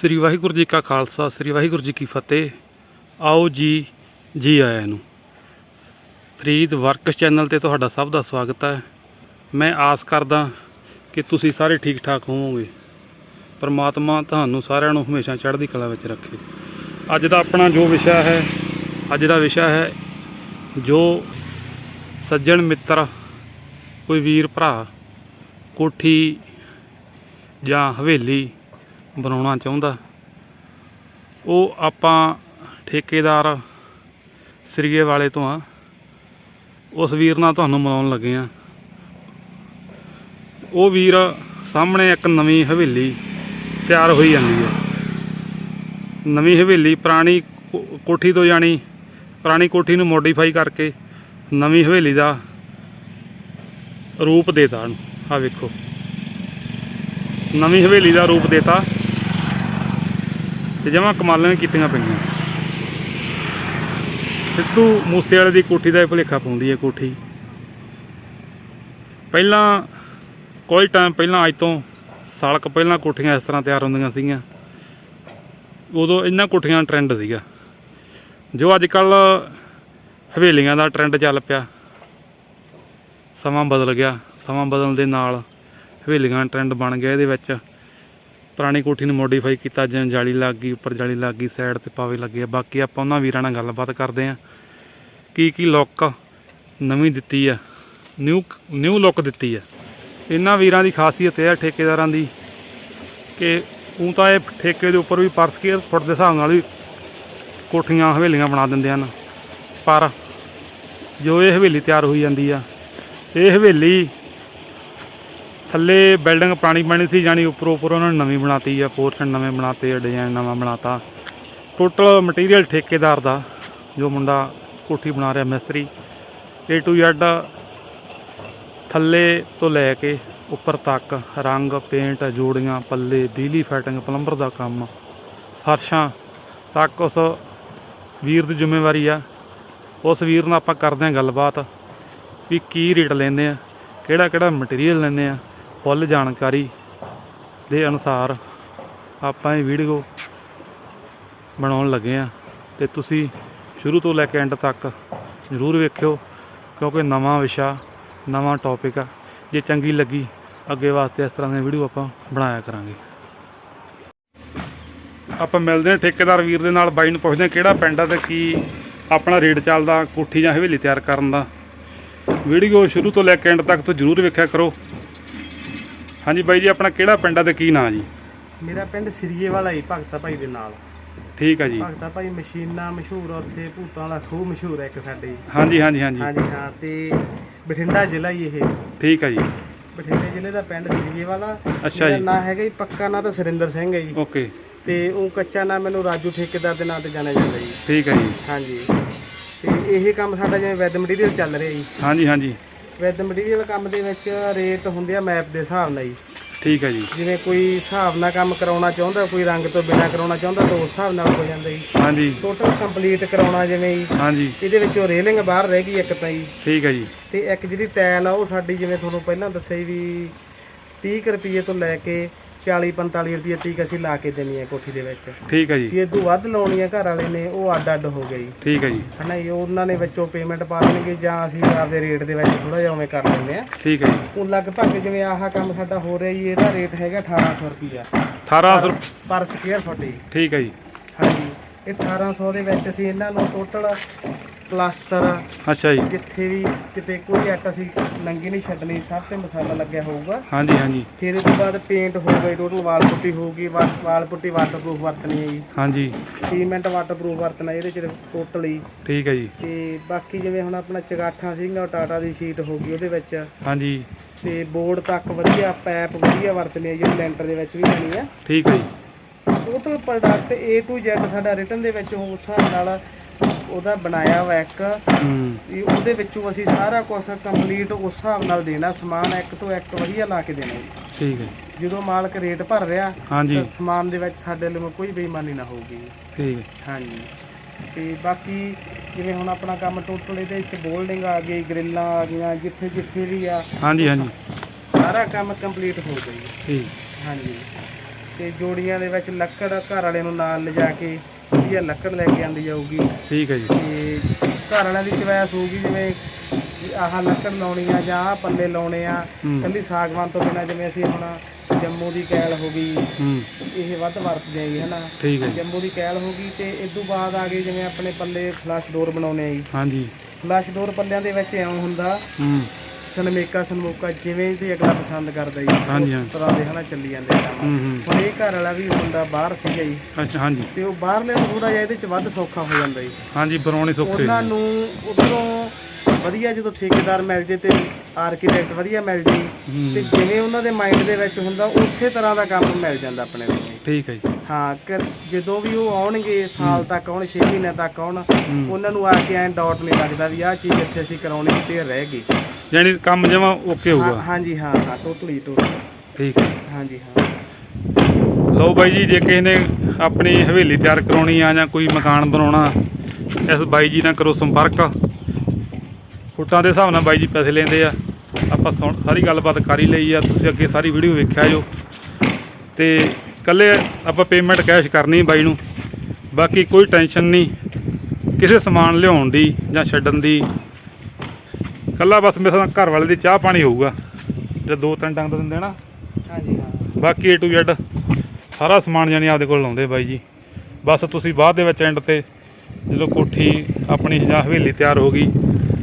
ਸ੍ਰੀ ਵਾਹਿਗੁਰੂ ਜੀ ਕਾ ਖਾਲਸਾ, ਸ੍ਰੀ ਵਾਹਿਗੁਰੂ ਜੀ ਕੀ ਫਤਿਹ। ਆਓ ਜੀ ਜੀ ਆਇਆਂ ਨੂੰ। ਫਰੀਦ ਵਰਕਸ ਚੈਨਲ ਤੇ ਤੁਹਾਡਾ ਸਭ ਦਾ ਸਵਾਗਤ ਹੈ। ਮੈਂ ਆਸ ਕਰਦਾ ਕਿ ਤੁਸੀਂ ਸਾਰੇ ਠੀਕ ਠਾਕ ਹੋਵੋਗੇ। ਪਰਮਾਤਮਾ ਤੁਹਾਨੂੰ ਸਾਰਿਆਂ ਨੂੰ ਹਮੇਸ਼ਾ ਚੜ੍ਹਦੀ ਕਲਾ ਵਿੱਚ ਰੱਖੇ। ਅੱਜ ਦਾ ਆਪਣਾ ਜੋ ਵਿਸ਼ਾ ਹੈ, ਅੱਜ ਦਾ ਵਿਸ਼ਾ ਹੈ ਜੋ ਸੱਜਣ ਮਿੱਤਰ, ਕੋਈ ਵੀਰ ਭਰਾ, ਕੋਠੀ ਜਾਂ ਹਵੇਲੀ ਬਣਾਉਣਾ ਚਾਹੁੰਦਾ। ਉਹ ਆਪਾਂ ਠੇਕੇਦਾਰ ਸਰੀਏ ਵਾਲੇ ਤੋਂ ਆ। ਉਸ ਵੀਰ ਨਾਲ ਤੁਹਾਨੂੰ ਮਿਲਾਉਣ ਲੱਗੇ ਆ। ਉਹ ਵੀਰ ਸਾਹਮਣੇ ਇੱਕ ਨਵੀਂ ਹਵੇਲੀ ਤਿਆਰ ਹੋਈ ਜਾਂਦੀ ਹੈ। ਨਵੀਂ ਹਵੇਲੀ ਪੁਰਾਣੀ ਕੋ- ਕੋਠੀ ਤੋਂ ਜਾਣੀ ਪੁਰਾਣੀ ਕੋਠੀ ਨੂੰ ਮੋਡੀਫਾਈ ਕਰਕੇ ਨਵੀਂ ਹਵੇਲੀ ਦਾ ਰੂਪ ਦੇਤਾ। ਆ ਵੇਖੋ। ਨਵੀਂ ਹਵੇਲੀ ਦਾ ਰੂਪ ਦੇਤਾ। ਤੇ ਜਮਾ ਕਮਾਲਾਂ ਕੀਤੀਆਂ ਪਈਆਂ। ਸਿੱਧੂ ਮੂਸੇ ਵਾਲੇ ਦੀ ਕੋਠੀ ਦਾ ਇਹ ਭੁਲੇਖਾ ਪਾਉਂਦੀ ਹੈ ਕੋਠੀ। ਪਹਿਲਾਂ ਕੋਈ ਟਾਈਮ ਪਹਿਲਾਂ ਅੱਜ ਤੋਂ ਸਾਲ ਕੁ ਪਹਿਲਾਂ ਕੋਠੀਆਂ ਇਸ ਤਰ੍ਹਾਂ ਤਿਆਰ ਹੁੰਦੀਆਂ ਸੀਗੀਆਂ। ਉਦੋਂ ਇਹਨਾਂ ਕੋਠੀਆਂ ਦਾ ਟ੍ਰੈਂਡ ਸੀਗਾ। ਜੋ ਅੱਜ ਕੱਲ ਹਵੇਲੀਆਂ ਦਾ ਟ੍ਰੈਂਡ ਚੱਲ ਪਿਆ। ਸਮਾਂ ਬਦਲ ਗਿਆ। ਸਮਾਂ ਬਦਲਣ ਦੇ ਨਾਲ ਹਵੇਲੀਆਂ ਦਾ ਟ੍ਰੈਂਡ ਬਣ ਗਿਆ ਇਹਦੇ ਵਿੱਚ। ਪੁਰਾਣੀ ਕੋਠੀ ਨੂੰ ਮੋਡੀਫਾਈ ਕੀਤਾ, ਜਿਵੇਂ ਜਾਲੀ ਲੱਗ ਗਈ, ਉੱਪਰ ਜਾਲੀ ਲੱਗ ਗਈ ਸਾਈਡ ਤੇ ਪਾਵੇ ਲੱਗੇ ਆ। ਬਾਕੀ ਆਪਾਂ ਉਹਨਾਂ ਵੀਰਾਂ ਨਾਲ ਗੱਲਬਾਤ ਕਰਦੇ ਆ ਕੀ ਕੀ ਲੁੱਕ ਨਵੀਂ ਦਿੱਤੀ ਆ ਨਿਊ ਨਿਊ ਲੁੱਕ ਦਿੱਤੀ ਆ। ਇਹਨਾਂ ਵੀਰਾਂ ਦੀ ਖਾਸੀਅਤ ਇਹ ਆ ਠੇਕੇਦਾਰਾਂ ਦੀ ਕਿ ਉਹ ਤਾਂ ਇਹ ਠੇਕੇ ਦੇ ਉੱਪਰ ਵੀ ਪਰ ਸਕੇਅਰ ਫੁੱਟ ਦੇ ਹਿਸਾਬ ਨਾਲ ਵੀ ਕੋਠੀਆਂ ਹਵੇਲੀਆਂ ਬਣਾ ਦਿੰਦੇ ਹਨ। ਪਰ ਜੋ ਇਹ ਹਵੇਲੀ ਤਿਆਰ ਹੋਈ ਜਾਂਦੀ ਆ, ਇਹ ਹਵੇਲੀ ਥੱਲੇ ਬਿਲਡਿੰਗ ਪੁਰਾਣੀ ਬਣੀ ਸੀ ਜਾਨੀ ਉੱਪਰੋਂ ਉੱਪਰ ਉਹਨਾਂ ਨੇ ਨਵੀਂ ਬਣਾਤੀ ਆ ਪੋਰਸ਼ਨ ਨਵੇਂ ਬਣਾਤੇ ਆ ਡਿਜ਼ਾਈਨ ਨਵਾਂ ਬਣਾਤਾ। ਟੋਟਲ ਮਟੀਰੀਅਲ ਠੇਕੇਦਾਰ ਦਾ, ਜੋ ਮੁੰਡਾ ਕੋਠੀ ਬਣਾ ਰਿਹਾ, ਮਿਸਤਰੀ, A to Z ਥੱਲੇ ਤੋਂ ਲੈ ਕੇ ਉੱਪਰ ਤੱਕ ਰੰਗ ਪੇਂਟ ਜੋੜੀਆਂ, ਪੱਲੇ ਬਿਜਲੀ ਫਿਟਿੰਗ ਪਲੰਬਰ ਦਾ ਕੰਮ, ਫਰਸ਼ਾਂ ਤੱਕ ਉਸ ਵੀਰ ਦੀ ਜ਼ਿੰਮੇਵਾਰੀ ਆ। ਉਸ ਵੀਰ ਨਾਲ ਆਪਾਂ ਕਰਦੇ ਹਾਂ ਗੱਲਬਾਤ ਵੀ ਕੀ ਰੇਟ ਲੈਂਦੇ ਆ ਕਿਹੜਾ ਕਿਹੜਾ ਮਟੀਰੀਅਲ ਲੈਂਦੇ ਆ। ਫੁੱਲ ਜਾਣਕਾਰੀ ਦੇ ਅਨੁਸਾਰ ਆਪਾਂ ਇਹ ਵੀਡੀਓ ਬਣਾਉਣ ਲੱਗੇ ਆ ਤੇ ਤੁਸੀਂ ਸ਼ੁਰੂ ਤੋਂ ਲੈ ਕੇ ਐਂਡ ਤੱਕ ਜ਼ਰੂਰ ਵੇਖਿਓ, ਕਿਉਂਕਿ ਨਵਾਂ ਵਿਸ਼ਾ, ਨਵਾਂ ਟੌਪਿਕ ਆ। ਜੇ ਚੰਗੀ ਲੱਗੀ, ਅੱਗੇ ਵਾਸਤੇ ਇਸ ਤਰ੍ਹਾਂ ਦੀਆਂ ਵੀਡੀਓ ਆਪਾਂ ਬਣਾਇਆ ਕਰਾਂਗੇ। ਆਪਾਂ ਮਿਲਦੇ ਹਾਂ ਠੇਕੇਦਾਰ ਵੀਰ ਦੇ ਨਾਲ, ਬਾਈ ਨੂੰ ਪੁੱਛਦੇ ਹਾਂ ਕਿਹੜਾ ਪਿੰਡ ਆ ਤੇ ਕੀ ਆਪਣਾ ਰੇਟ ਚੱਲਦਾ, ਕੋਠੀ ਜਾਂ ਹਵੇਲੀ ਤਿਆਰ ਕਰਨ ਦਾ। ਵੀਡੀਓ ਸ਼ੁਰੂ ਤੋਂ ਲੈ ਕੇ ਐਂਡ ਤੱਕ ਤੋਂ ਜ਼ਰੂਰ ਵੇਖਿਆ ਕਰੋ। ਹਾਂਜੀ ਬਾਈ ਜੀ ਆਪਣਾ ਕਿਹੜਾ ਪਿੰਡ ਆ ਤੇ ਕੀ ਨਾਂ ਜੀ? ਮੇਰਾ ਪਿੰਡ ਸਰੀਏ ਵਾਲਾ ਹੀ ਭਗਤਾ ਭਾਈ ਦੇ ਨਾਲ। ਠੀਕ ਆ ਜੀ। ਭਗਤਾ ਭਾਈ ਮਸ਼ੀਨਾਂ ਮਸ਼ਹੂਰ ਆ ਉੱਥੇ ਭੂਤਾਂ ਵਾਲਾ ਖੂਹ ਮਸ਼ਹੂਰ ਹੈ ਇੱਕ ਸਾਡੇ। ਹਾਂਜੀ ਹਾਂਜੀ ਹਾਂਜੀ। ਹਾਂਜੀ ਹਾਂ ਤੇ ਬਠਿੰਡਾ ਜ਼ਿਲ੍ਹਾ ਹੀ ਇਹ। ਠੀਕ ਆ ਜੀ। ਬਠਿੰਡੇ ਜ਼ਿਲ੍ਹੇ ਦਾ ਪਿੰਡ ਸਰੀਏ ਵਾਲਾ ਅੱਛਾ ਜੀ। ਨਾਂ ਹੈਗਾ ਜੀ ਪੱਕਾ ਨਾਂ ਤਾਂ ਸੁਰਿੰਦਰ ਸਿੰਘ ਹੈ ਜੀ। ਓਕੇ। ਤੇ ਉਹ ਕੱਚਾ ਨਾਂ ਮੈਨੂੰ ਰਾਜੂ ਠੇਕੇਦਾਰ ਦੇ ਨਾਂ ਤੇ ਜਾਣਿਆ ਜਾਂਦਾ ਜੀ। ਠੀਕ ਆ ਜੀ। ਹਾਂਜੀ। ਤੇ ਇਹ ਕੰਮ ਸਾਡਾ ਜਿਵੇਂ ਵੈਦ ਮਟੀਰੀਅਲ ਚੱਲ ਰਿਹਾ ਜੀ। ਹਾਂਜੀ ਹਾਂਜੀ। ਵੈਦ ਮਟੀਰੀਅਲ ਕੰਮ ਦੇ ਵਿੱਚ ਰੇਟ ਹੁੰਦੇ ਆ ਮੈਪ ਦੇ ਹਿਸਾਬ ਨਾਲ ਜੀ। ਠੀਕ ਆ ਜੀ। ਜਿਵੇਂ ਕੋਈ ਹਿਸਾਬ ਨਾਲ ਕੰਮ ਕਰਾਉਣਾ ਚਾਹੁੰਦਾ ਕੋਈ ਰੰਗ ਤੋਂ ਬਿਨਾ ਕਰਾਉਣਾ ਚਾਹੁੰਦਾ ਤਾਂ ਉਸ ਹਿਸਾਬ ਨਾਲ ਹੋ ਜਾਂਦਾ ਜੀ। ਹਾਂਜੀ। ਟੋਟਲ ਕੰਪਲੀਟ ਕਰਾਉਣਾ ਜਿਵੇਂ ਜੀ। ਹਾਂਜੀ। ਇਹਦੇ ਵਿੱਚੋਂ ਰੇਲਿੰਗ ਬਾਹਰ ਰਹਿ ਗਈ ਇੱਕ ਤਾਂ ਜੀ। ਠੀਕ ਆ ਜੀ। ਤੇ ਇੱਕ ਜਿਹੜੀ ਟਾਇਲ ਆ ਉਹ ਸਾਡੀ ਜਿਵੇਂ ਤੁਹਾਨੂੰ ਪਹਿਲਾਂ ਦੱਸਿਆ ਸੀ ਵੀ 30 ਕੁ ਰੁਪਏ ਤੋਂ ਲੈ ਕੇ 40 45 ਰੁਪਏ ਤੀਕ ਅਸੀਂ ਲਾ ਕੇ ਦੇਣੀ ਹੈ ਕੋਠੀ ਦੇ ਵਿੱਚ। ਠੀਕ ਆ ਜੀ। ਜੇ ਇਦੋਂ ਵੱਧ ਲਾਉਣੀ ਹੈ ਘਰ ਵਾਲੇ ਨੇ ਉਹ ਅੱਡ ਅੱਡ ਹੋ ਗਈ ਠੀਕ ਆ ਜੀ। ਹਨਾ ਜੀ ਉਹਨਾਂ ਨੇ ਵਿੱਚੋਂ ਪੇਮੈਂਟ ਪਾ ਦੇਣਗੇ ਜਾਂ ਅਸੀਂ ਆਪਦੇ ਰੇਟ ਦੇ ਵਿੱਚ ਥੋੜਾ ਜਿਹਾ ਉਵੇਂ ਕਰ ਲੈਂਦੇ ਆ ਠੀਕ ਆ ਜੀ। ਉਹ ਲਗਭਗ ਜਿਵੇਂ ਆਹ ਕੰਮ ਸਾਡਾ ਹੋ ਰਿਹਾ ਜੀ ਇਹਦਾ ਰੇਟ ਹੈਗਾ 1800 ਰੁਪਿਆ 1800 ਰੁਪ- ਪਰ ਸਕੁਅਰ ਫੁੱਟ ਜੀ ਠੀਕ ਆ ਜੀ। ਹਾਂਜੀ ਇਹ 1800 ਦੇ ਵਿੱਚ ਅਸੀਂ ਇਹਨਾਂ ਨੂੰ ਟੋਟਲ ਪਲਾਸਟਰ ਅੱਛਾ ਜੀ। ਜਿੱਥੇ ਵੀ ਕਿਤੇ ਕੋਈ ਐਟ ਅਸੀਂ ਨੰਗੀ ਨਹੀਂ ਛੱਡਣੀ ਸਭ ਤੇ ਮਸਾਲਾ ਲੱਗਿਆ ਹੋਊਗਾ। ਹਾਂਜੀ ਹਾਂਜੀ। ਫਿਰ ਇਹ ਤੋਂ ਬਾਅਦ ਪੇਂਟ ਹੋ ਗਈ ਟੋਟਲ ਵਾਲ ਪੁੱਟੀ ਹੋਊਗੀ ਵਾ- ਵਾਲ ਪੁੱਟੀ ਵਾਟਰਪ੍ਰੂਫ ਵਰਤਣੀ ਹੈ ਜੀ। ਹਾਂਜੀ। ਸੀਮੈਂਟ ਵਾਟਰਪ੍ਰੂਫ ਵਰਤਣਾ ਇਹਦੇ ਚ ਟੋਟਲੀ ਠੀਕ ਆ ਜੀ। ਤੇ ਬਾਕੀ ਜਿਵੇਂ ਹੁਣ ਆਪਣਾ ਚਗਾਠਾਂ ਸੀਗਾ ਉਹ ਟਾਟਾ ਦੀ ਸ਼ੀਟ ਹੋ ਗਈ ਉਹਦੇ ਵਿੱਚ। ਹਾਂਜੀ। ਤੇ ਬੋਰਡ ਤੱਕ ਵਧੀਆ ਪੈਪ ਵਧੀਆ ਵਰਤਣੀ ਹੈ ਜਿਹੜੀ ਲੈਂਟਰ ਦੇ ਵਿੱਚ ਵੀ ਬਣੀ ਆ ਠੀਕ ਆ ਜੀ। Total product A to Z ਸਾਡਾ ਰਿਟਨ ਦੇ ਵਿੱਚ ਉਸ ਹਿਸਾਬ ਨਾਲ ਉਹਦਾ ਬਣਾਇਆ ਵਾ ਇੱਕ। ਹੂੰ। ਵੀ ਉਹਦੇ ਵਿੱਚੋਂ ਅਸੀਂ ਸਾਰਾ ਕੁਝ ਕੰਪਲੀਟ ਉਸ ਹਿਸਾਬ ਨਾਲ ਦੇਣਾ। ਸਮਾਨ ਇੱਕ ਤੋਂ ਇੱਕ ਵਧੀਆ ਲਾ ਕੇ ਦੇਣਾ ਜੀ। ਠੀਕ ਹੈ। ਜੀ, ਜਦੋਂ ਮਾਲਕ ਰੇਟ ਭਰ ਰਿਹਾ ਹਾਂਜੀ। ਤਾਂ ਸਮਾਨ ਦੇ ਵਿੱਚ ਸਾਡੇ ਵੱਲੋਂ ਕੋਈ ਬੇਈਮਾਨੀ ਨਾ ਹੋਊਗੀ। ਠੀਕ ਹੈ। ਹਾਂਜੀ। ਤੇ ਬਾਕੀ ਜਿਵੇਂ ਹੁਣ ਆਪਣਾ ਕੰਮ ਟੋਟਲ ਇਹਦੇ ਵਿੱਚ ਬੋਲਡਿੰਗ ਆ ਗਈ ਗ੍ਰਿਲਾਂ ਆ ਗਈਆਂ ਜਿੱਥੇ ਜਿੱਥੇ ਵੀ ਆ ਹਾਂਜੀ ਹਾਂਜੀ। ਸਾਰਾ ਕੰਮ ਕੰਪਲੀਟ ਹੋ ਗਿਆ ਜੀ। ਠੀਕ। ਹਾਂਜੀ। ਤੇ ਜੋੜੀਆਂ ਦੇ ਵਿੱਚ ਲੱਕੜ ਘਰ ਵਾਲੇ ਨੂੰ ਨਾਲ ਲਿਜਾ ਕੇ ਵਧੀਆ ਲੱਕੜ ਲੈ ਕੇ ਆਂਦੀ ਜਾਊਗੀ। ਠੀਕ ਹੈ ਜੀ। ਤੇ ਘਰ ਵਾਲਿਆਂ ਦੀ ਚੁਆਇਸ ਹੋਊਗੀ ਜਿਵੇਂ ਆਹ ਲੱਕੜ ਲਾਉਣੀ ਆ ਜਾਂ ਆਹ ਪੱਲੇ ਲਾਉਣੇ ਆ ਕੱਲੀ ਸਾਗਵਾਨ ਤੋਂ ਬਿਨਾਂ ਜਿਵੇਂ ਅਸੀਂ ਹੁਣ ਜੰਮੂ ਦੀ ਕੈਲ ਹੋ ਗਈ ਹੂੰ। ਇਹ ਵੱਧ ਵਰਤਦੇ ਆ ਜੀ ਹਨਾ? ਠੀਕ ਹੈ ਜੀ। ਜੰਮੂ ਦੀ ਕੈਲ ਹੋ ਗਈ ਤੇ ਇਸ ਤੋਂ ਬਾਅਦ ਆ ਗਏ ਜਿਵੇਂ ਆਪਣੇ ਪੱਲੇ ਫਲਸ਼ ਡੋਰ ਬਣਾਉਣੇ ਆ ਜੀ। ਹਾਂਜੀ। ਫਲਸ਼ ਡੋਰ ਪੱਲਿਆਂ ਦੇ ਵਿੱਚ ਐਂ ਹੁੰਦਾ ਹੂੰ। ਸਨਮੇਕਾ ਸਨਮੋਕਾ ਜਿਵੇਂ ਦੀ ਅਗਲਾ ਪਸੰਦ ਕਰਦਾ ਜੀ। ਹਾਂਜੀ, ਉਸ ਹਾਂਜੀ। ਤਰ੍ਹਾਂ ਦੇ ਹਨਾ ਚੱਲੀ ਜਾਂਦੇ ਕੰਮ। ਹੂੰ ਹੂੰ। ਹੁਣ ਇਹ ਘਰ ਵਾਲਾ ਵੀ ਮੁੰਡਾ ਬਾਹਰ ਸੀਗਾ ਜੀ। ਅੱਛਾ ਹਾਂਜੀ। ਤੇ ਉਹ ਬਾਹਰਲੇ ਨੂੰ ਥੋੜਾ ਜਿਹਾ ਇਹਦੇ ਚ ਵੱਧ ਸੌਖਾ ਹੋ ਜਾਂਦਾ ਜੀ। ਹਾਂਜੀ ਬਣਾਉਣੇ ਸੌਖੇ ਉਹਨਾਂ ਨੂੰ। ਉਧਰੋਂ ਵਧੀਆ ਜਦੋਂ ਠੇਕੇਦਾਰ ਮਿਲ ਜੇ ਤੇ ਆਰਕੀਟੈਕਟ ਵਧੀਆ ਮਿਲ ਜੇ ਤੇ ਜਿਵੇਂ ਉਹਨਾਂ ਦੇ ਮਾਈਂਡ ਦੇ ਵਿੱਚ ਹੁੰਦਾ ਉਸੇ ਤਰ੍ਹਾਂ ਦਾ ਕੰਮ ਮਿਲ ਜਾਂਦਾ ਆਪਣੇ ਨੂੰ ਜੀ। ਠੀਕ ਹੈ ਜੀ। ਹਾਂ ਕਿ ਜਦੋਂ ਵੀ ਉਹ ਆਉਣਗੇ ਸਾਲ ਤੱਕ ਆਉਣ 6 ਮਹੀਨੇ ਤੱਕ ਆਉਣ ਉਹਨਾਂ ਨੂੰ ਆ ਕੇ ਐਂ ਡਾਟ ਨਹੀਂ ਲੱਗਦਾ ਵੀ ਆਹ ਚੀਜ਼ ਇੱਥੇ ਅਸੀਂ ਕਰਾਉਣੀ ਤੇ ਰਹਿ ਗਈ। ਯਾਨੀ ਕੰਮ ਜਮਾ ਓਕੇ ਹਾਂ ਹੋਊਗਾ। ਹਾਂਜੀ ਹਾਂ ਹਾਂ ਟੋਟਲੀ ਟੋਟਲੀ ਠੀਕ ਹੈ। ਹਾਂਜੀ ਹਾਂ। ਲਓ ਬਾਈ ਜੀ ਜੇ ਕਿਸੇ ਨੇ ਆਪਣੀ ਹਵੇਲੀ ਤਿਆਰ ਕਰਾਉਣੀ ਆ ਜਾਂ ਕੋਈ ਮਕਾਨ ਬਣਾਉਣਾ ਇਸ ਬਾਈ ਜੀ ਨਾਲ ਕਰੋ ਸੰਪਰਕ। ਫੁੱਟਾਂ ਦੇ ਹਿਸਾਬ ਨਾਲ ਬਾਈ ਜੀ ਪੈਸੇ ਲੈਂਦੇ ਆ। ਆਪਾਂ ਸੁਣ ਸਾਰੀ ਗੱਲਬਾਤ ਕਰ ਹੀ ਲਈ ਆ। ਤੁਸੀਂ ਅੱਗੇ ਸਾਰੀ ਵੀਡੀਓ ਵੇਖਿਆ ਜੋ। ਤੇ ਕੱਲੇ ਆਪਾਂ ਪੇਮੈਂਟ ਕੈਸ਼ ਕਰਨੀ ਬਾਈ ਨੂੰ। ਬਾਕੀ ਕੋਈ ਟੈਨਸ਼ਨ ਨਹੀਂ। ਕਿਸੇ ਸਮਾਨ ਲਿਆਉਣ ਦੀ ਜਾਂ ਛੱਡਣ ਦੀ। ਕੱਲਾ ਬਸ ਮੇਰੇ ਨਾਲ ਘਰ ਵਾਲੇ ਦੀ ਚਾਹ ਪਾਣੀ ਹੋਊਗਾ। ਜੇ ਦੋ ਤਿੰਨ ਡੰਗ ਦਿੰਦੇ ਨਾ। ਹਾਂਜੀ ਹਾਂ। ਬਾਕੀ A to Z ਸਾਰਾ ਸਮਾਨ ਜਾਨੀ ਆਪਦੇ ਕੋਲ ਲਾਉਂਦੇ ਬਾਈ ਜੀ। ਬਸ ਤੁਸੀਂ ਬਾਅਦ ਦੇ ਵਿੱਚ ਐਂਡ ਤੇ ਜਦੋਂ ਕੋਠੀ ਆਪਣੀ ਜਾਂ ਹਵੇਲੀ ਤਿਆਰ ਹੋ ਗਈ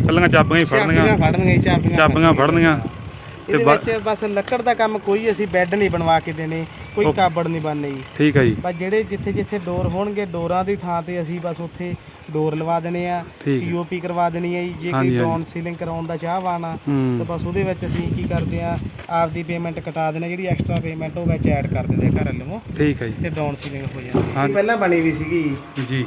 ਕੱਲੀਆਂ ਚਾਬੀਆਂ ਹੀ ਚਾਬੀਆਂ ਫੜਨੀਆਂ। ਚਾਬੀਆਂ ਫੜਨੀਆਂ। ਇਹਦੇ ਬਾ- ਵਿੱਚ ਬਸ ਲੱਕੜ ਦਾ ਕੰਮ ਕੋਈ ਅਸੀਂ ਬੈੱਡ ਨਹੀਂ ਬਣਵਾ ਕੇ ਦੇਣੇ ਕੋਈ। ਕਾਬੜ ਨਹੀਂ ਬਣਨੇ। ਜੀ ਠੀਕ ਹੈ ਜੀ। ਬਸ ਜਿਹੜੇ ਜਿੱਥੇ ਜਿੱਥੇ ਡੋਰ ਹੋਣਗੇ ਡੋਰਾਂ ਦੀ ਥਾਂ ਤੇ ਅਸੀਂ ਬਸ ਉੱਥੇ ਡੋਰ ਲਵਾ ਦੇਣੇ ਆ ਠੀਕ ਹੈ। ਪੀਓਪੀ ਕਰਵਾ ਦੇਣੀ ਹੈ ਜੀ ਜੇ ਹਾਂਜੀ, ਕੋਈ ਹਾਂਜੀ। ਡਾਊਨ ਸੀਲਿੰਗ ਕਰਾਉਣ ਦਾ ਚਾਹਵਾਨ ਆ ਤਾਂ ਹੂੰ ਬਸ ਉਹਦੇ ਵਿੱਚ ਅਸੀਂ ਕੀ ਕਰਦੇ ਆ ਆਪਦੀ ਪੇਮੈਂਟ ਕਟਾ ਦੇਣਾ ਜਿਹੜੀ ਐਕਸਟਰਾ ਪੇਮੈਂਟ ਉਹ ਵਿੱਚ ਐਡ ਕਰ ਦਿੰਦੇ ਆ ਘਰ ਵੱਲੋਂ ਠੀਕ ਹੈ ਜੀ। ਤੇ ਡਾਊਨ ਸੀਲਿੰਗ ਹੋ ਜਾਂਦੀ ਹੈ। ਹਾਂਜੀ। ਪਹਿਲਾਂ ਬਣੀ ਵੀ ਸੀਗੀ। ਜੀ।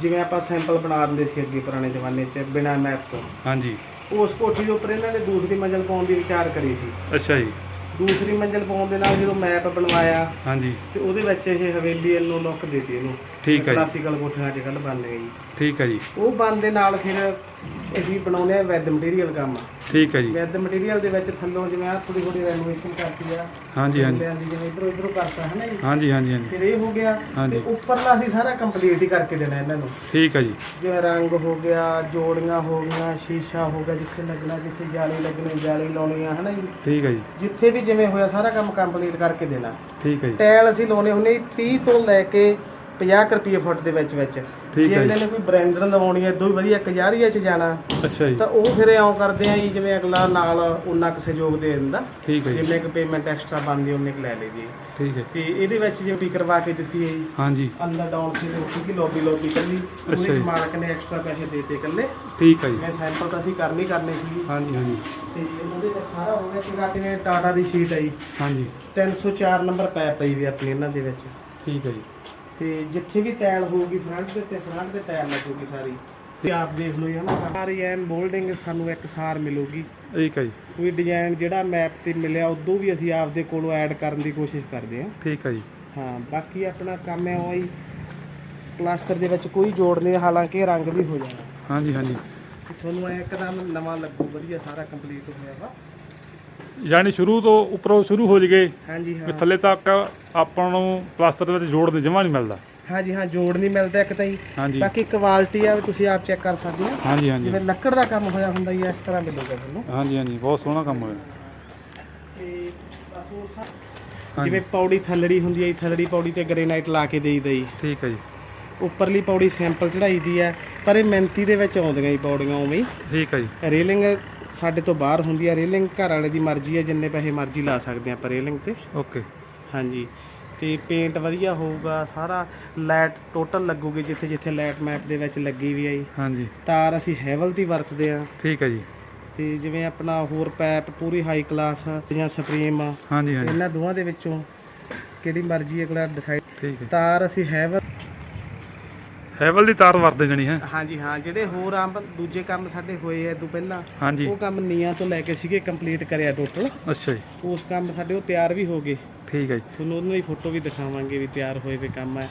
ਜਿਵੇਂ ਆਪਾਂ ਸੈਂਪਲ ਬਣਾ ਦਿੰਦੇ ਸੀ ਅੱਗੇ ਪੁਰਾਣੇ ਜ਼ਮਾਨੇ 'ਚ ਬਿਨਾ ਮੈਪ ਤੋਂ। ਹਾਂਜੀ। ਉਸ ਕੋਠੀ ਦੇ ਉੱਪਰ ਇਹਨਾਂ ਨੇ ਦੂਸਰੀ ਮੰਜ਼ਲ ਪਾਉਣ ਦੀ ਵਿਚਾਰ ਕਰੀ ਸੀ। ਅੱਛਾ ਜੀ। ਦੂਸਰੀ ਮੰਜ਼ਲ ਪਾਉਣ ਦੇ ਨਾਲ ਜਦੋਂ ਮੈਪ ਬਣਵਾਇਆ ਹਾਂਜੀ। ਤੇ ਉਹਦੇ ਵਿੱਚ ਇਹ ਹਵੇਲੀ ਵੱਲੋਂ ਲੁੱਕ ਦਿੱਤੀ ਇਹਨੂੰ। ਠੀਕ ਹੈ ਜੀ। ਕਲਾਸੀਕਲ ਕੋਠੀਆਂ ਅੱਜ ਕੱਲ੍ਹ ਬਣ ਗਈ ਠੀਕ ਹੈ ਜੀ। ਉਹ ਬਣ ਦੇ ਨਾਲ ਫਿਰ ਅਸੀਂ ਬਣਾਉਂਦੇ ਆ ਵੈਦ ਮਟੀਰੀਅਲ ਕੰਮ। ਠੀਕ ਹੈ ਜੀ। ਵੈਦ ਮਟੀਰੀਅਲ ਦੇ ਵਿੱਚ ਥੱਲੋਂ ਜਿਵੇਂ ਆ ਥੋੜੀ ਥੋੜੀ ਰੈਨੋਵੇਸ਼ਨ ਕਰਤੀ ਆ। ਹਾਂਜੀ ਹਾਂਜੀ। ਥੱਲਿਆਂ ਦੀ ਜਿਵੇਂ ਇਧਰੋਂ ਇਧਰੋਂ ਕਰਤਾ ਹੈ ਨਾ ਜੀ? ਹਾਂਜੀ ਹਾਂਜੀ ਹਾਂਜੀ। ਫਿਰ ਇਹ ਹੋ ਗਿਆ। ਤੇ ਉੱਪਰਲਾ ਅਸੀਂ ਸਾਰਾ ਕੰਪਲੀਟ ਹੀ ਕਰਕੇ ਦੇਣਾ ਇਹਨਾਂ ਨੂੰ। ਠੀਕ ਹੈ ਜੀ। ਜਿਵੇਂ ਰੰਗ ਹੋ ਗਿਆ ਜੋੜੀਆਂ ਹੋ ਗਈਆਂ ਸ਼ੀਸ਼ਾ ਹੋ ਗਿਆ ਜਿੱਥੇ ਲੱਗਣਾ ਜਿੱਥੇ ਜਾਲੀ ਲੱਗਣੀ ਜਾਲੀ ਲਾਉਣੀ ਆ ਹਨਾ ਜੀ? ਠੀਕ ਹੈ ਜੀ। ਜਿੱਥੇ ਵੀ ਜਿਵੇਂ ਹੋਇਆ ਸਾਰਾ ਕੰਮ ਕੰਪਲੀਟ ਕਰਕੇ ਦੇਣਾ। ਠੀਕ ਹੈ ਜੀ। ਟਾਇਲ ਅਸੀਂ ਲਾਉਣੇ ਹੁੰਦੇ 30 ਤੋਂ ਲੈ ਕੇ 50 ਰੁਪਏ ਫੁੱਟ ਦੇ ਵਿੱਚ ਵਿੱਚ। ਠੀਕ ਜੇ ਹੈ ਜੀ। ਇਹਨਾਂ ਨੇ ਕੋਈ ਬ੍ਰਾਂਡਰ ਲਵਾਉਣੀ ਹੈ ਇਦੋਂ ਵੀ ਵਧੀਆ ਕਜਾਰੀਆ 'ਚ ਜਾਣਾ ਅੱਛਾ ਜੀ। ਤਾਂ ਉਹ ਫਿਰ ਇਉਂ ਕਰਦੇ ਆ ਜੀ ਜਿਵੇਂ ਅਗਲਾ ਨਾਲ ਉਹਨਾਂ ਕੁ ਸਹਿਯੋਗ ਦੇ ਦਿੰਦਾ। ਠੀਕ ਹੈ ਜੀ। ਜਿੰਨੇ ਕੁ ਪੇਮੈਂਟ ਐਕਸਟਰਾ ਬਣਦੀ ਉਹਨੇ ਕੁ ਲੈ ਲਈਦੀ ਠੀਕ ਹੈ। ਤੇ ਇਹਦੇ ਵਿੱਚ ਜੇ ਟੀ ਕਰਵਾ ਕੇ ਦਿੱਤੀ ਹੈ ਜੀ। ਹਾਂਜੀ। ਅੰਦਰ ਡਾਊਨ ਸੀ ਤੇ ਸੀਗੀ ਲੌਬੀ ਲੌਬੀ ਕੱਲੀ। ਅੱਛਾ ਉਹਦੇ ਜੀ। ਮਾਲਕ ਨੇ ਐਕਸਟਰਾ ਪੈਸੇ ਦੇਤੇ ਇਕੱਲੇ। ਠੀਕ ਹੈ ਜੀ। ਮੈਂ ਸੈਂਪਲ ਤਾਂ ਅਸੀਂ ਕਰਨੀ ਕਰਨੇ ਸੀ। ਹਾਂਜੀ ਹਾਂਜੀ। ਤੇ ਉਹਦੇ ਤੇ ਸਾਰਾ ਹੋ ਗਿਆ ਸੀਗਾ ਜਿਵੇਂ ਟਾਟਾ ਦੀ ਸ਼ੀਟ ਹੈ ਜੀ। ਹਾਂਜੀ। 304 ਨੰਬਰ ਪੈਪ ਪਈ ਵੀ ਆਪਣੀ ਇਹਨਾਂ ਦੇ ਵਿੱਚ। ਠੀਕ ਹੈ ਜੀ। ਤੇ ਜਿੱਥੇ ਵੀ ਟਾਇਲ ਹੋਊਗੀ ਫਰੰਟ ਦੇ ਤੇ ਫਰੰਟ ਦੇ ਟਾਇਲ ਲੱਗੂਗੀ ਸਾਰੀ। ਤੇ ਆਪ ਦੇਖ ਲਓ ਜੀ ਹਨਾ ਸਾਰੀ ਐਨ ਮੋਲਡਿੰਗ ਸਾਨੂੰ ਇੱਕ ਸਾਰ ਮਿਲੂਗੀ। ਠੀਕ ਹੈ ਜੀ। ਕੋਈ ਡਿਜ਼ਾਈਨ ਜਿਹੜਾ ਮੈਪ ਤੇ ਮਿਲਿਆ ਉਦੋਂ ਵੀ ਅਸੀਂ ਆਪਦੇ ਕੋਲੋਂ ਐਡ ਕਰਨ ਦੀ ਕੋਸ਼ਿਸ਼ ਕਰਦੇ ਹਾਂ। ਠੀਕ ਹੈ ਜੀ। ਹਾਂ ਬਾਕੀ ਆਪਣਾ ਕੰਮ ਹੈ ਉਹ ਹੀ ਪਲਾਸਟਰ ਦੇ ਵਿੱਚ ਕੋਈ ਜੋੜ ਨਹੀਂ ਹਾਲਾਂਕਿ ਰੰਗ ਵੀ ਹੋ ਜਾਣਾ। ਹਾਂਜੀ ਹਾਂਜੀ। ਤੇ ਤੁਹਾਨੂੰ ਐ ਇੱਕਦਮ ਨਵਾਂ ਲੱਗੂ ਵਧੀਆ ਸਾਰਾ ਕੰਪਲੀਟ ਹੋਇਆ ਵਾ। ਯਾਨੀ ਸ਼ੁਰੂ ਤੋਂ ਉੱਪਰੋਂ ਸ਼ੁਰੂ ਹੋ ਜਗੇ ਹਾਂਜੀ ਵੀ ਹਾਂ ਥੱਲੇ ਤੱਕ ਆਪਾਂ ਨੂੰ ਪਲਾਸਟਰ ਦੇ ਵਿੱਚ ਜੋੜ ਦੇ ਜਮਾ ਨਹੀਂ ਮਿਲਦਾ। ਹਾਂਜੀ ਹਾਂ ਜੋੜ ਨਹੀਂ ਮਿਲਦਾ ਇੱਕ ਤਾਂ ਹੀ ਹਾਂਜੀ। ਬਾਕੀ ਕੁਆਲਿਟੀ ਆ ਤੁਸੀਂ ਆਪ ਚੈੱਕ ਕਰ ਸਕਦੇ ਹੋ। ਹਾਂਜੀ ਹਾਂਜੀ। ਜਿਵੇਂ ਲੱਕੜ ਦਾ ਕੰਮ ਹੋਇਆ ਹੁੰਦਾ ਜੀ ਇਸ ਤਰ੍ਹਾਂ ਮਿਲੂਗਾ ਤੁਹਾਨੂੰ। ਹਾਂਜੀ ਹਾਂਜੀ ਬਹੁਤ ਸੋਹਣਾ ਕੰਮ ਹੋਇਆ। ਤੇ ਬਸ ਉਹ ਸਾ- ਹਾਂਜੀ। ਜਿਵੇਂ ਪੌੜੀ ਥੱਲੜੀ ਹੁੰਦੀ ਹੈ ਜੀ ਥੱਲੜੀ ਪੌੜੀ ਤੇ ਗ੍ਰੇਨਾਈਟ ਲਾ ਕੇ ਦੇਈਦਾ ਜੀ। ਠੀਕ ਹੈ ਜੀ। ਉੱਪਰਲੀ ਪੌੜੀ ਸੈਂਪਲ ਚੜਾਈ ਦੀ ਹੈ ਪਰ ਇਹ ਮਿਹਨਤੀ ਦੇ ਵਿੱਚ ਆਉਂਦੀਆਂ ਜੀ ਪੌੜੀਆਂ ਉਵੇਂ ਠੀਕ ਹੈ ਜੀ। ਰੇਲਿੰਗ ਸਾਡੇ ਤੋਂ ਬਾਹਰ ਹੁੰਦੀ ਹੈ ਰੇਲਿੰਗ ਘਰ ਵਾਲੇ ਦੀ ਮਰਜ਼ੀ ਹੈ ਜਿੰਨੇ ਪੈਸੇ ਮਰਜ਼ੀ ਲਾ ਸਕਦੇ ਆਪਾਂ ਰੇਲਿੰਗ ਤੇ। ਓਕੇ ਹਾਂਜੀ। ਤੇ ਪੇਂਟ ਵਧੀਆ ਹੋਊਗਾ ਸਾਰਾ ਲਾਈਟ ਟੋਟਲ ਲੱਗੂਗੀ ਜਿੱਥੇ ਜਿੱਥੇ ਲਾਈਟ ਮੈਪ ਦੇ ਵਿੱਚ ਲੱਗੀ ਵੀ ਜੀ। ਹਾਂਜੀ। ਤਾਰ ਅਸੀਂ ਹੈਵਲ ਦੀ ਵਰਤਦੇ ਆ। ਠੀਕ ਹੈ ਜੀ। ਤੇ ਜਿਵੇਂ ਆਪਣਾ ਹੋਰ ਪੈਪ ਪੂਰੀ ਹਾਈ ਕਲਾਸ ਜਾਂ ਸੁਪਰੀਮ ਆ। ਹਾਂਜੀ ਹਾਂਜੀ। ਇਹਨਾਂ ਦੋਵਾਂ ਦੇ ਵਿੱਚੋਂ ਕਿਹੜੀ ਮਰਜ਼ੀ ਅਗਲਾ ਡਿਸਾਈਡ ਠੀਕ ਹੈ ਤਾਰ ਅਸੀਂ ਹੈਵਲ ਹੈਵਲ ਦੀ ਤਾਰ ਵਰਤੇ ਜਣੀ ਹੈ। ਹਾਂਜੀ ਹਾਂ ਜਿਹੜੇ ਹੋਰ ਆਮ ਦੂਜੇ ਕੰਮ ਸਾਡੇ ਹੋਏ ਐ ਤੋਂ ਪਹਿਲਾਂ ਹਾਂਜੀ। ਉਹ ਕੰਮ ਨੀਆਂ ਤੋਂ ਲੈ ਕੇ ਸੀਗੇ ਕੰਪਲੀਟ ਕਰਿਆ ਟੋਟਲ ਅੱਛਾ ਜੀ। ਉਸ ਕੰਮ ਸਾਡੇ ਉਹ ਤਿਆਰ ਵੀ ਹੋ ਗਏ। ਠੀਕ ਹੈ ਜੀ। ਤੁਹਾਨੂੰ ਉਹਨਾਂ ਦੀ ਫੋਟੋ ਵੀ ਦਿਖਾਵਾਂਗੇ ਵੀ ਤਿਆਰ ਹੋਏ ਵੇ ਕੰਮ ਹੈ।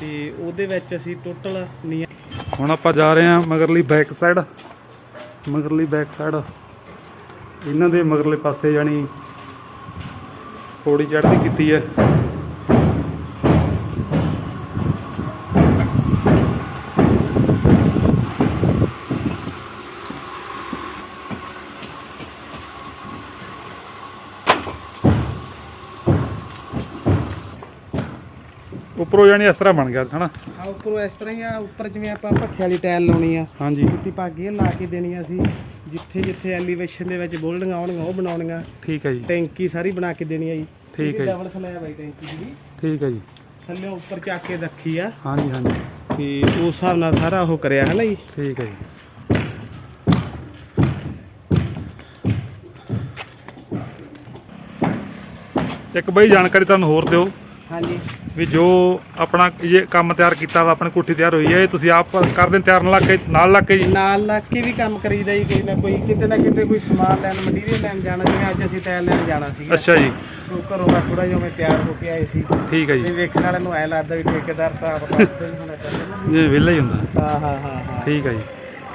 ਤੇ ਉਹਦੇ ਵਿੱਚ ਅਸੀਂ ਟੋਟਲ ਨੀਆਂ ਹੁਣ ਆਪਾਂ ਜਾ ਰਹੇ ਹਾਂ ਮਗਰਲੀ ਬੈਕ ਸਾਈਡ ਮਗਰਲੀ ਬੈਕ ਸਾਈਡ ਇਹਨਾਂ ਦੇ ਮਗਰਲੇ ਪਾਸੇ ਜਾਣੀ ਪੌੜੀ ਚੜ੍ਹਦੀ ਕੀਤੀ ਹੈ। ਉੱਪਰੋਂ ਜਾਨੀ ਇਸ ਤਰ੍ਹਾਂ ਬਣ ਗਿਆ ਹਨਾ? ਆ ਉੱਪਰੋਂ ਇਸ ਤਰ੍ਹਾਂ ਹੀ ਆ ਉੱਪਰ ਜਿਵੇਂ ਆਪਾਂ ਭੱਠੇ ਵਾਲੀ ਟਾਇਲ ਲਾਉਣੀ ਆ। ਹਾਂਜੀ। ਜੁੱਤੀ ਪੱਗ ਇਹ ਲਾ ਕੇ ਦੇਣੀ ਆ ਅਸੀਂ। ਜਿੱਥੇ ਜਿੱਥੇ ਐਲੀਵੇਸ਼ਨ ਦੇ ਵਿੱਚ ਬੋਲਡਿੰਗਾਂ ਆਉਣਗੀਆਂ ਉਹ ਬਣਾਉਣੀਆਂ। ਠੀਕ ਹੈ ਜੀ। ਟੈਂਕੀ ਸਾਰੀ ਬਣਾ ਕੇ ਦੇਣੀ ਆ ਜੀ। ਠੀਕ ਹੈ ਜੀ। ਡਬਲ ਸਲੈਬ ਹੈ ਟੈਂਕੀ ਦੀ। ਠੀਕ ਹੈ ਜੀ। ਥੱਲੇ ਉੱਪਰ ਚੱਕ ਕੇ ਰੱਖੀ ਆ। ਹਾਂਜੀ ਹਾਂਜੀ। ਤੇ ਉਸ ਹਿਸਾਬ ਨਾਲ ਸਾਰਾ ਉਹ ਕਰਿਆ ਹੈ ਨਾ ਜੀ? ਠੀਕ ਹੈ ਜੀ। ਇੱਕ ਬਈ ਜਾਣਕਾਰੀ ਤੁਹਾਨੂੰ ਹੋਰ ਦਿਓ। ਹਾਂਜੀ। ਵੀ ਜੋ ਆਪਣਾ ਇਹ ਕੰਮ ਤਿਆਰ ਕੀਤਾ ਵਾ ਆਪਣੀ ਕੋਠੀ ਤਿਆਰ ਹੋਈ ਹੈ ਇਹ ਤੁਸੀਂ ਆਪ ਕਰਦੇ ਤਿਆਰ ਨਾਲ ਲੱਗ ਕੇ ਨਾਲ ਲੱਗ ਕੇ ਜੀ? ਨਾਲ ਲੱਗ ਕੇ ਵੀ ਕੰਮ ਕਰੀਦਾ ਜੀ ਕੋਈ ਨਾ ਕੋਈ ਕਿਤੇ ਨਾ ਕਿਤੇ ਕੋਈ ਸਮਾਨ ਲੈਣ ਮਟੀਰੀਅਲ ਲੈਣ ਜਾਣਾ ਜਿਵੇਂ ਅੱਜ ਅਸੀਂ ਟਾਇਲ ਲੈਣ ਜਾਣਾ ਸੀਗਾ। ਅੱਛਾ ਜੀ। ਉਹ ਘਰੋਂ ਦਾ ਥੋੜਾ ਜਿਹਾ ਮੈਂ ਤਿਆਰ ਹੋ ਕੇ ਆਏ ਸੀ। ਠੀਕ ਹੈ ਤੇ ਜੀ ਵੇਖਣ ਵਾਲੇ ਨੂੰ ਐ ਲੱਗਦਾ ਵੀ ਠੇਕੇਦਾਰ ਤਾਂ ਆਪ ਦੱਸਦੇ ਨਹੀਂ ਹੋਣਾ ਚਾਹੀਦਾ। ਵਿਹਲਾ ਹੀ ਹੁੰਦਾ। ਹਾਂ ਹਾਂ ਹਾਂ ਹਾਂ। ਠੀਕ ਹੈ ਜੀ।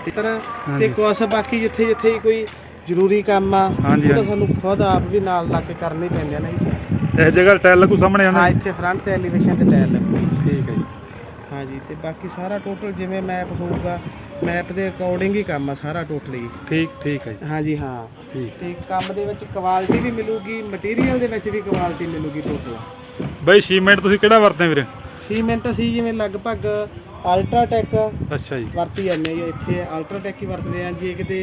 ਇਸ ਤਰ੍ਹਾਂ। ਤੇ ਕੁਛ ਬਾਕੀ ਜਿੱਥੇ ਜਿੱਥੇ ਕੋਈ ਜ਼ਰੂਰੀ ਕੰਮ ਆ ਉਹ ਤਾਂ। ਸਾਨੂੰ ਖੁਦ ਆਪ ਵੀ ਨਾਲ ਲੱਗ ਕੇ ਕਰਨੇ ਪੈਂਦੇ ਨਾ ਜੀ। ਇਸ ਜਗ੍ਹਾ ਟਾਇਲ ਲੱਗੂ ਸਾਹਮਣੇ ਹਾਂ ਆਣਾ ਇੱਥੇ ਫਰੰਟ ਤੇ ਐਲੀਵੇਸ਼ਨ ਤੇ ਟਾਇਲ ਲੱਗੂ। ਠੀਕ ਹੈ ਜੀ। ਹਾਂਜੀ ਤੇ ਬਾਕੀ ਸਾਰਾ ਟੋਟਲ ਜਿਵੇਂ ਮੈਪ ਹੋਊਗਾ ਮੈਪ ਦੇ ਅਕੋਰਡਿੰਗ ਹੀ ਕੰਮ ਆ ਸਾਰਾ ਟੋਟਲੀ ਠੀਕ ਠੀਕ ਹੈ ਜੀ। ਹਾਂਜੀ ਹਾਂ। ਠੀਕ। ਤੇ ਕੰਮ ਦੇ ਵਿੱਚ ਕੁਆਲਿਟੀ ਵੀ ਮਿਲੂਗੀ ਮਟੀਰੀਅਲ ਦੇ ਵਿੱਚ ਵੀ ਕੁਆਲਿਟੀ ਮਿਲੂਗੀ ਟੋਟਲ ਬਈ ਸੀਮੈਂਟ ਤੁਸੀਂ ਕਿਹੜਾ ਵਰਤਦੇ ਵੀਰੇ? ਸੀਮੈਂਟ ਅਸੀਂ ਜਿਵੇਂ ਲਗਭਗ ਅਲਟਰਾਟੈਕ ਅੱਛਾ ਜੀ। ਵਰਤੀ ਜਾਂਦੇ ਆ ਜੀ। ਇੱਥੇ ਅਲਟਰਾਟੈਕ ਹੀ ਵਰਤਦੇ ਆ ਜੇ ਕਿਤੇ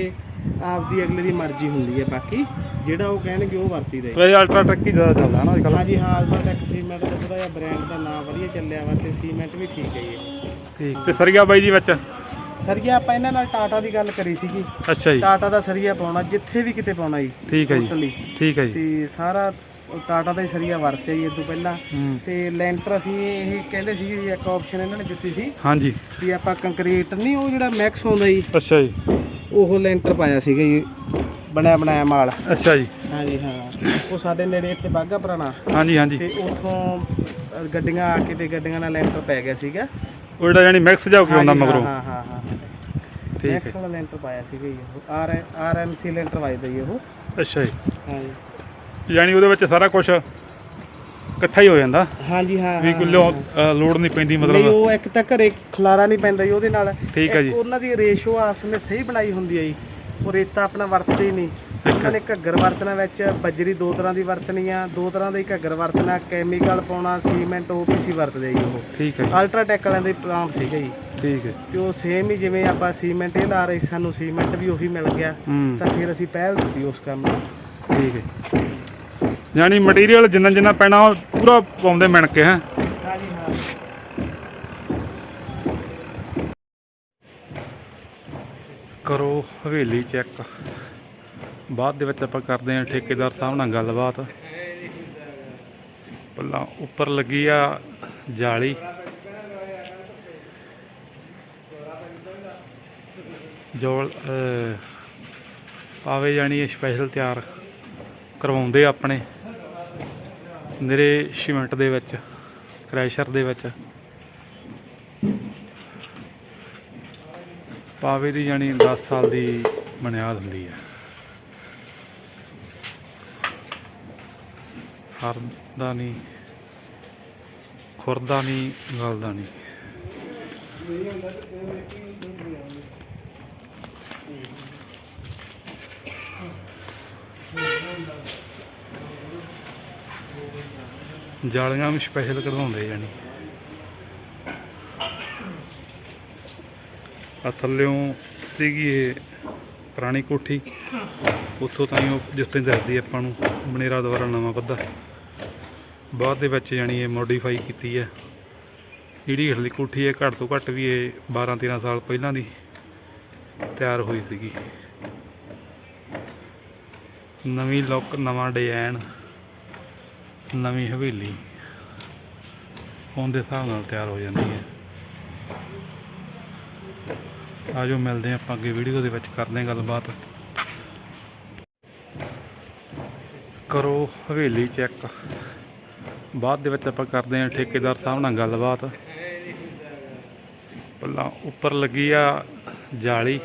ਆਪਦੀ ਅਗਲੇ ਦੀ ਮਰਜ਼ੀ ਹੁੰਦੀ ਹੈ ਬਾਕੀ ਜਿਹੜਾ ਉਹ ਕਹਿਣਗੇ ਉਹ ਵਰਤੀ ਦੇ। ਵੈਸੇ ਅਲਟਰਾ ਟਰੱਕ ਹੀ ਜ਼ਿਆਦਾ ਚੱਲਦਾ ਨਾ ਅੱਜ ਕੱਲ੍ਹ ਹਾਂਜੀ ਹਾਂ ਅਲਟਰਾਟੈਕ ਸੀਮੈਂਟ ਦਾ ਥੋੜਾ ਜਿਹਾ ਬ੍ਰਾਂਡ ਦਾ ਨਾਮ ਵਧੀਆ ਚੱਲਿਆ ਵਾ ਤੇ ਸੀਮੈਂਟ ਵੀ ਠੀਕ ਹੈ ਜੀ। ਠੀਕ। ਤੇ ਸਰੀਆ ਬਾਈ ਜੀ ਵਿੱਚ? ਸਰੀਆ ਆਪਾਂ ਇਹਨਾਂ ਨਾਲ ਟਾਟਾ ਦੀ ਗੱਲ ਕਰੀ ਸੀਗੀ। ਅੱਛਾ ਜੀ। ਟਾਟਾ ਦਾ ਸਰੀਆ ਪਾਉਣਾ ਜਿੱਥੇ ਵੀ ਕਿਤੇ ਪਾਉਣਾ ਜੀ ਠੀਕ ਹੈ ਜੀ। ਠੀਕ ਹੈ ਜੀ। ਤੇ ਸਾਰਾ ਟਾਟਾ ਦਾ ਹੀ ਸਰੀਆ ਵਰਤਿਆ ਜੀ ਇਹ ਤੋਂ ਪਹਿਲਾਂ। ਹੂੰ। ਤੇ ਲੈਂਟਰ ਅਸੀਂ ਇਹ ਕਹਿੰਦੇ ਸੀ ਜੀ ਇੱਕ ਆਪਸ਼ਨ ਇਹਨਾਂ ਨੇ ਦਿੱਤੀ ਸੀ ਹਾਂਜੀ। ਵੀ ਆਪਾਂ ਕੰਕਰੀਟ ਨਹੀਂ ਉਹ ਜਿਹੜਾ ਮੈਕਸ ਆਉਂਦਾ ਜੀ। ਅੱਛਾ ਜੀ। ਉਹ ਲੈਂਟਰ ਪਾਇਆ ਸੀਗਾ ਜੀ ਬਣਿਆ ਬਣਾਇਆ ਮਾਲ। ਅੱਛਾ ਜੀ। ਹਾਂਜੀ ਹਾਂ। ਉਹ ਸਾਡੇ ਨੇੜੇ ਇੱਥੇ ਬਾਗਾ ਪੁਰਾਣਾ। ਹਾਂਜੀ ਹਾਂਜੀ। ਤੇ ਉੱਥੋਂ ਗੱਡੀਆਂ ਆ ਕੇ ਤੇ ਗੱਡੀਆਂ ਨਾਲ ਲੈਂਟਰ ਪੈ ਗਿਆ ਸੀਗਾ। ਉਹ ਜਿਹੜਾ ਯਾਨੀ ਮਿਕਸ ਜਾ ਕੇ ਆਉਂਦਾ ਮਗਰੋਂ। ਹਾਂ ਹਾਂ ਹਾਂ। ਠੀਕ ਮੈਕਸ ਹੈ ਵਾਲਾ ਲੈਂਟਰ ਪਾਇਆ ਸੀਗਾ ਜੀ ਉਹ। ਆਰ ਆਰ ਐਮ ਸੀ ਲੈਂਟਰ ਵੱਜਦਾ ਜੀ ਉਹ। ਅੱਛਾ ਜੀ। ਹਾਂਜੀ। ਯਾਨੀ ਉਹਦੇ ਵਿੱਚ ਸਾਰਾ ਕੁਝ ਇਕੱਠਾ ਹੀ ਹੋ ਜਾਂਦਾ। ਹਾਂਜੀ ਹਾਂ ਵੀ ਕੋਈ। ਅ, ਲੋੜ ਨਹੀਂ ਪੈਂਦੀ ਨਹੀਂ ਮਤਲਬ ਉਹ ਇੱਕ ਤਾਂ ਘਰੇ ਖਲਾਰਾ ਨਹੀਂ ਪੈਂਦਾ ਜੀ ਉਹਦੇ ਨਾਲ। ਠੀਕ ਹੈ ਇੱਕ ਜੀ। ਉਹਨਾਂ ਦੀ ਰੇਸ਼ੋ ਆਸ ਵਿੱਚ ਸਹੀ ਬਣਾਈ ਹੁੰਦੀ ਹੈ ਜੀ। ਉਹ ਰੇਤਾ ਆਪਣਾ ਵਰਤਦੇ ਹੀ ਨਹੀਂ। ਉਹਨਾਂ ਨੇ ਘੱਗਰ ਵਰਤਣਾ ਵਿੱਚ ਬਜਰੀ ਦੋ ਤਰ੍ਹਾਂ ਦੀ ਵਰਤਣੀ ਆ ਦੋ ਤਰ੍ਹਾਂ ਦਾ ਘੱਗਰ ਵਰਤਣਾ ਕੈਮੀਕਲ ਪਾਉਣਾ ਸੀਮੈਂਟ ਓਪੀਸੀ ਵਰਤਦੇ ਜੀ ਉਹ। ਠੀਕ ਹੈ ਜੀ। ਅਲਟਰਾਟੈਕ ਵਾਲਿਆਂ ਦੇ ਪਲਾਂਟ ਸੀਗਾ ਜੀ। ਠੀਕ ਹੈ ਤੇ ਉਹ ਸੇਮ ਹੀ ਜਿਵੇਂ ਆਪਾਂ ਸੀਮੈਂਟ ਇਹ ਲਾ ਰਹੇ ਸੀ, ਸਾਨੂੰ ਸੀਮੈਂਟ ਵੀ ਉਹੀ ਮਿਲ ਗਿਆ। ਹੂੰ। ਤਾਂ ਫਿਰ ਅਸੀਂ ਪਹਿਲ ਦਿੱਤੀ ਉਸ ਕੰਮ ਨੂੰ। ਠੀਕ ਹੈ ਯਾਨੀ ਮਟੀਰੀਅਲ ਜਿੰਨਾ ਜਿੰਨਾ ਪੈਣਾ ਉਹ ਪੂਰਾ ਪਾਉਂਦੇ ਮਿਣ ਕੇ ਹੈ। ਕਰੋ ਹਵੇਲੀ ਚੈੱਕ। ਬਾਅਦ ਦੇ ਵਿੱਚ ਆਪਾਂ ਕਰਦੇ ਹਾਂ ਠੇਕੇਦਾਰ ਸਾਹਿਬ ਨਾਲ ਗੱਲਬਾਤ। ਪਹਿਲਾਂ ਉੱਪਰ ਲੱਗੀ ਆ ਜਾਲੀ। ਜੋਲ ਅਹ, ਆਵੇ ਜਾਣੀ ਸਪੈਸ਼ਲ ਤਿਆਰ ਕਰਵਾਉਂਦੇ ਆਪਣੇ। ਨਿਰੇ ਸੀਮੈਂਟ ਦੇ ਵਿੱਚ, ਕ੍ਰੈਸ਼ਰ ਦੇ ਵਿੱਚ। ਪਾਵੇ ਦੀ ਜਾਣੀ 10 ਸਾਲ ਦੀ ਬੁਨਿਆਦ ਹੁੰਦੀ ਹੈ। ਹਰਦਾ ਨਹੀਂ, ਖੁਰਦਾ ਨਹੀਂ, ਗਲਦਾ ਨਹੀਂ। ਜਾਲੀਆਂ ਵੀ ਸਪੈਸ਼ਲ ਕਢਵਾਉਂਦੇ ਜਾਣੀ। ਆ ਥੱਲਿਓਂ ਸੀਗੀ ਇਹ ਪੁਰਾਣੀ ਕੋਠੀ। ਉੱਥੋਂ ਤਾਂ ਉਹ ਜਿਸ ਤਰ੍ਹਾਂ ਦੱਸਦੀ ਆਪਾਂ ਨੂੰ ਬਨੇਰਾ ਦੁਆਰਾ ਨਵਾਂ ਪੱਧਾ ਬਾਅਦ ਦੇ ਵਿੱਚ ਜਾਣੀ ਇਹ ਮੋਡੀਫਾਈ ਕੀਤੀ ਹੈ। ਜਿਹੜੀ ਹੇਠਲੀ ਕੋਠੀ ਹੈ, ਘੱਟ ਤੋਂ ਘੱਟ ਵੀ ਇਹ 12 13 ਸਾਲ ਪਹਿਲਾਂ ਦੀ ਤਿਆਰ ਹੋਈ ਸੀਗੀ। ਨਵੀਂ ਲੁੱਕ ਨਵਾਂ ਡਿਜ਼ਾਈਨ ਨਵੀਂ ਹਵੇਲੀ ਉਹਦੇ ਹਿਸਾਬ ਨਾਲ ਤਿਆਰ ਹੋ ਜਾਂਦੀ ਹੈ। ਆਜੋ ਮਿਲਦੇ ਹਾਂ ਆਪਾਂ ਅੱਗੇ ਵੀਡੀਓ ਦੇ ਵਿੱਚ, ਕਰਦੇ ਹਾਂ ਗੱਲਬਾਤ। ਕਰੋ ਹਵੇਲੀ ਚੈੱਕ ਬਾਅਦ ਦੇ ਵਿੱਚ ਆਪਾਂ ਕਰਦੇ ਹਾਂ ਠੇਕੇਦਾਰ ਸਾਹਿਬ ਨਾਲ ਗੱਲਬਾਤ। ਪਹਿਲਾਂ ਉੱਪਰ ਲੱਗੀ ਆ ਜਾਲੀ।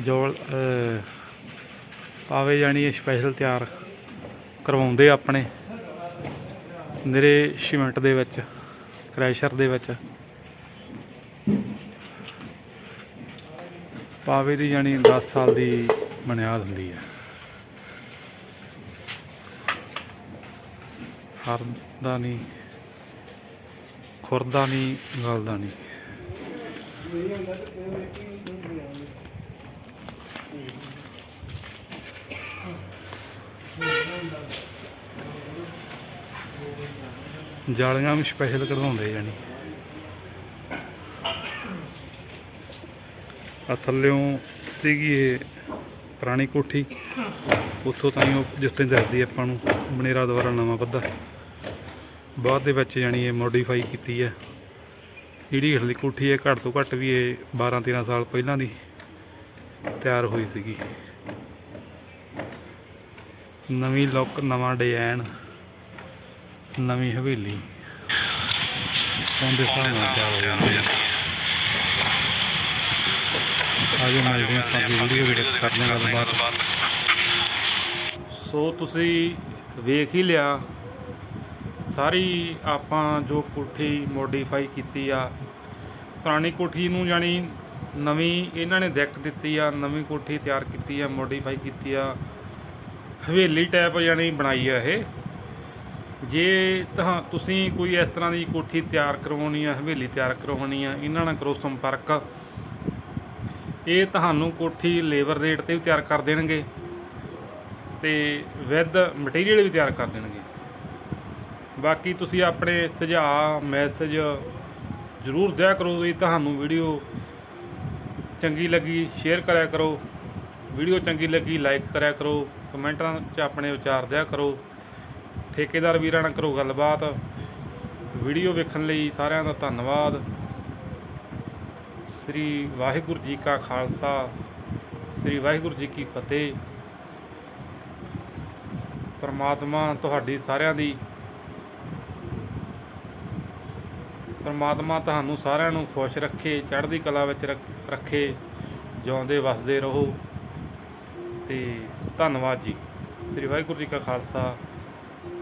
ਜੋਲ ਪਾਵੇ ਜਾਣੀ ਸਪੈਸ਼ਲ ਤਿਆਰ ਕਰਵਾਉਂਦੇ ਆਪਣੇ ਨਿਰੇ ਸੀਮੈਂਟ ਦੇ ਵਿੱਚ ਕ੍ਰੈਸ਼ਰ ਦੇ ਵਿੱਚ। ਪਾਵੇ ਦੀ ਜਾਣੀ 10 ਸਾਲ ਦੀ ਬੁਨਿਆਦ ਹੁੰਦੀ ਹੈ। ਹਰਦਾ ਨਹੀਂ, ਖੁਰਦਾ ਨਹੀਂ, ਗਲਦਾ ਨਹੀਂ। ਜਾਲੀਆਂ ਵੀ ਸਪੈਸ਼ਲ ਕਢਵਾਉਂਦੇ ਜਾਨੀ ਆ ਥੱਲਿਓਂ ਸੀਗੀ ਇਹ ਪੁਰਾਣੀ ਕੋਠੀ। ਉੱਥੋਂ ਤਾਂ ਹੀ ਉਹ ਜਿੱਥੇ ਦੱਸਦੀ ਆਪਾਂ ਨੂੰ ਬਨੇਰਾ ਦੁਆਰਾ ਨਵਾਂ ਪੱਧਾ ਬਾਅਦ ਦੇ ਵਿੱਚ ਜਾਨੀ ਇਹ ਮੋਡੀਫਾਈ ਕੀਤੀ ਹੈ। ਜਿਹੜੀ ਹੇਠਲੀ ਕੋਠੀ ਹੈ, ਘੱਟ ਤੋਂ ਘੱਟ ਵੀ ਇਹ 12 13 ਸਾਲ ਪਹਿਲਾਂ ਦੀ ਤਿਆਰ ਹੋਈ ਸੀਗੀ। ਨਵੀਂ ਲੁੱਕ ਨਵਾਂ ਡਿਜ਼ਾਈਨ ਨਵੀਂ ਹਵੇਲੀ। ਉਹਦੇ ਨਾਲ ਤਿਆਰ ਹੋ ਜਾਂਦੀ ਹੈ। ਆਜੋ ਮਿਲਦੇ ਹਾਂ ਸਾਡੀ ਵੀਡੀਓ ਵਿੱਚ ਕਰਦੇ ਹਾਂ ਗੱਲਬਾਤ ਸੋ ਤੁਸੀਂ ਵੇਖ ਹੀ ਲਿਆ। ਸਾਰੀ ਆਪਾਂ ਜੋ ਕੋਠੀ ਮੋਡੀਫਾਈ ਕੀਤੀ ਆ ਪੁਰਾਣੀ ਕੋਠੀ ਨੂੰ ਜਾਣੀ ਨਵੀਂ ਇਹਨਾਂ ਨੇ ਦਿੱਕ ਦਿੱਤੀ ਆ ਨਵੀਂ ਕੋਠੀ ਤਿਆਰ ਕੀਤੀ ਆ ਮੋਡੀਫਾਈ ਕੀਤੀ ਆ। ਹਵੇਲੀ ਟਾਈਪ ਜਾਣੀ ਬਣਾਈ ਆ ਇਹ। ਜੇ ਤਾਂ ਤੁਸੀਂ ਕੋਈ ਇਸ ਤਰ੍ਹਾਂ ਦੀ ਕੋਠੀ ਤਿਆਰ ਕਰਵਾਉਣੀ ਆ, ਹਵੇਲੀ ਤਿਆਰ ਕਰਵਾਉਣੀ ਆ, ਇਹਨਾਂ ਨਾਲ ਕਰੋ ਸੰਪਰਕ। ਇਹ ਤੁਹਾਨੂੰ ਕੋਠੀ ਲੇਬਰ ਰੇਟ ਤੇ ਵੀ ਤਿਆਰ ਕਰ ਦੇਣਗੇ ਤੇ ਵਿਦ ਮਟੀਰੀਅਲ ਵੀ ਤਿਆਰ ਕਰ ਦੇਣਗੇ। ਬਾਕੀ ਤੁਸੀਂ ਆਪਣੇ ਸੁਝਾਅ, ਮੈਸੇਜ ਜ਼ਰੂਰ ਦਿਆ ਕਰੋ ਵੀ ਤੁਹਾਨੂੰ ਵੀਡੀਓ ਚੰਗੀ ਲੱਗੀ, ਸ਼ੇਅਰ ਕਰਿਆ ਕਰੋ। ਵੀਡੀਓ ਚੰਗੀ ਲੱਗੀ, ਲਾਈਕ ਕਰਿਆ ਕਰੋ, ਕਮੈਂਟਾਂ 'ਚ ਆਪਣੇ ਵਿਚਾਰ ਦਿਆ ਕਰੋ। ਠੇਕੇਦਾਰ ਵੀਰਾਂ ਨਾਲ ਕਰੋ ਗੱਲਬਾਤ। ਵੀਡੀਓ ਵੇਖਣ ਲਈ ਸਾਰਿਆਂ ਦਾ ਧੰਨਵਾਦ। ਸ੍ਰੀ ਵਾਹਿਗੁਰੂ ਜੀ ਕਾ ਖਾਲਸਾ, ਸ੍ਰੀ ਵਾਹਿਗੁਰੂ ਜੀ ਕੀ ਫਤਿਹ। ਪਰਮਾਤਮਾ ਤੁਹਾਡੀ ਸਾਰਿਆਂ ਦੀ, ਪਰਮਾਤਮਾ ਤੁਹਾਨੂੰ ਸਾਰਿਆਂ ਨੂੰ ਖੁਸ਼ ਰੱਖੇ, ਚੜ੍ਹਦੀ ਕਲਾ ਵਿੱਚ ਰੱਖੇ ਜਿਉਂਦੇ ਵਸਦੇ ਰਹੋ। ਤੇ ਧੰਨਵਾਦ ਜੀ। ਸ੍ਰੀ ਵਾਹਿਗੁਰੂ ਜੀ ਕਾ ਖਾਲਸਾ